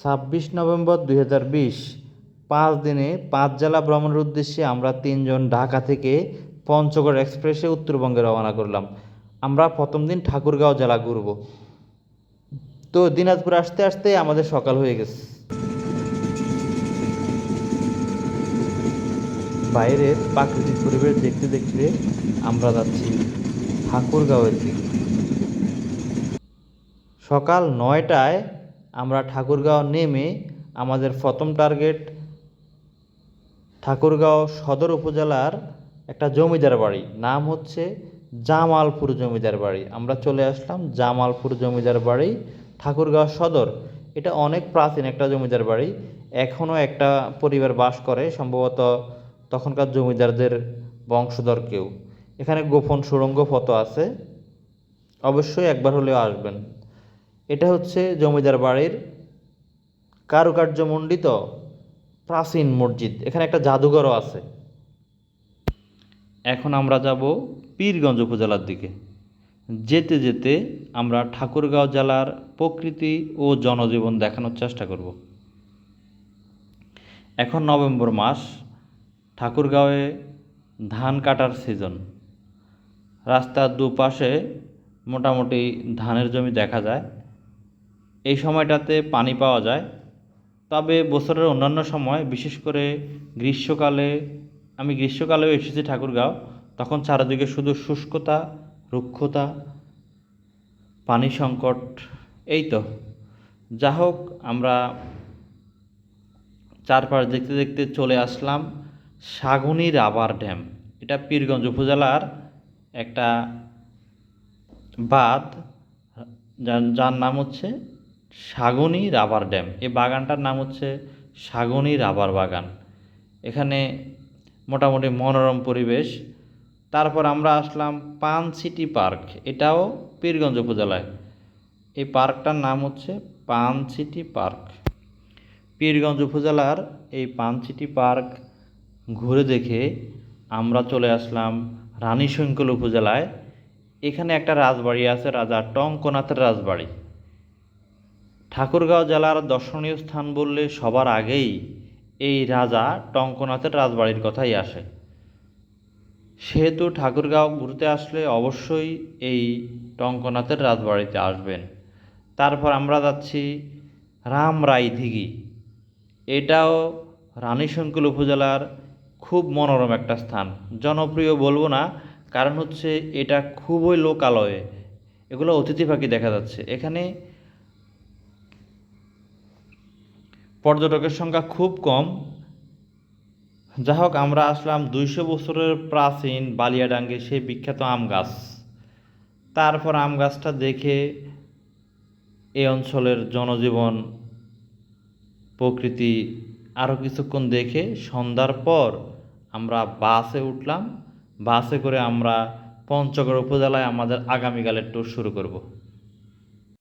ছাব্বিশ নভেম্বর দুই পাঁচ দিনে পাঁচ জেলা ভ্রমণের উদ্দেশ্যে আমরা তিনজন ঢাকা থেকে পঞ্চগড় এক্সপ্রেসে উত্তরবঙ্গে রওনা করলাম। আমরা প্রথম দিন ঠাকুরগাঁও জেলা ঘুরব। তো দিনাজপুর আসতে আসতে আমাদের সকাল হয়ে গেছে। বাইরের প্রাকৃতিক পরিবেশ দেখতে দেখতে আমরা যাচ্ছি ঠাকুরগাঁওয়ের দিকে। সকাল নয়টায় আমরা ঠাকুরগাঁও নেমে আমাদের প্রথম টার্গেট ঠাকুরগাঁও সদর উপজেলার একটা জমিদার বাড়ি। নাম হচ্ছে জামালপুর জমিদার বাড়ি। আমরা চলে আসলাম জামালপুর জমিদার বাড়ি, ঠাকুরগাঁও সদর। এটা অনেক প্রাচীন একটা জমিদার বাড়ি। এখনও একটা পরিবার বাস করে, সম্ভবত তখনকার জমিদারদের বংশধর কেউ। এখানে গোপন সুড়ঙ্গ ফটো আছে। অবশ্যই একবার হলেও আসবেন। এটা হচ্ছে জমিদার বাড়ির কারুকার্যমণ্ডিত প্রাচীন মসজিদ। এখানে একটা জাদুঘরও আছে। এখন আমরা যাব পীরগঞ্জ উপজেলার দিকে। যেতে যেতে আমরা ঠাকুরগাঁও জেলার প্রকৃতি ও জনজীবন দেখানোর চেষ্টা করব। এখন নভেম্বর মাস, ঠাকুরগাঁওয়ে ধান কাটার সিজন। রাস্তার দুপাশে মোটামুটি ধানের জমি দেখা যায়। এই সময়টাতে পানি পাওয়া যায়। তবে বছরের অন্যান্য সময়, বিশেষ করে গ্রীষ্মকালে, আমি গ্রীষ্মকালেও এসেছি ঠাকুরগাঁও, তখন চারিদিকে শুধু শুষ্কতা, রুক্ষতা, পানি সংকট, এই তো। যা হোক, আমরা চারপাশ দেখতে দেখতে চলে আসলাম সাগুনি রাবার ড্যাম। এটা পীরগঞ্জ উপজেলার একটা বাঁধ, যার যার নাম হচ্ছে সাগনি রাবার ড্যাম। এই বাগানটার নাম হচ্ছে সাগনি রাবার বাগান। এখানে মোটামুটি মনোরম পরিবেশ। তারপর আমরা আসলাম পান সিটি পার্ক। এটাও পীরগঞ্জ উপজেলায়। এই পার্কটার নাম হচ্ছে পান সিটি পার্ক। পীরগঞ্জ উপজেলার এই পান সিটি পার্ক ঘুরে দেখে আমরা চলে আসলাম রানীশঙ্কল উপজেলায়। এখানে একটা রাজবাড়ি আছে, রাজা টঙ্কনাথের রাজবাড়ি। ঠাকুরগাঁও জেলার দর্শনীয় স্থান বললে সবার আগেই এই রাজা টঙ্কনাথের রাজবাড়ির কথাই আসে। সেহেতু ঠাকুরগাঁও ঘুরতে আসলে অবশ্যই এই টঙ্কনাথের রাজবাড়িতে আসবেন। তারপর আমরা যাচ্ছি রামরাই দিঘি এটাও রানীশঙ্কুল উপজেলার খুব মনোরম একটা স্থান। জনপ্রিয় বলব না, কারণ হচ্ছে এটা খুবই লোকালয়ে। এগুলো অতিথি পাখি দেখা যাচ্ছে। এখানে পর্যটকের সংখ্যা খুব কম। যা হোক আমরা আসলাম দুইশো বছরের প্রাচীন বালিয়াডাঙ্গে সেই বিখ্যাত আম গাছ। তারপর আম গাছটা দেখে এই অঞ্চলের জনজীবন, প্রকৃতি আরও কিছুক্ষণ দেখে সন্ধ্যার পর আমরা বাসে উঠলাম। বাসে করে আমরা পঞ্চগড় উপজেলায় আমাদের আগামীকালের ট্যুর শুরু করব।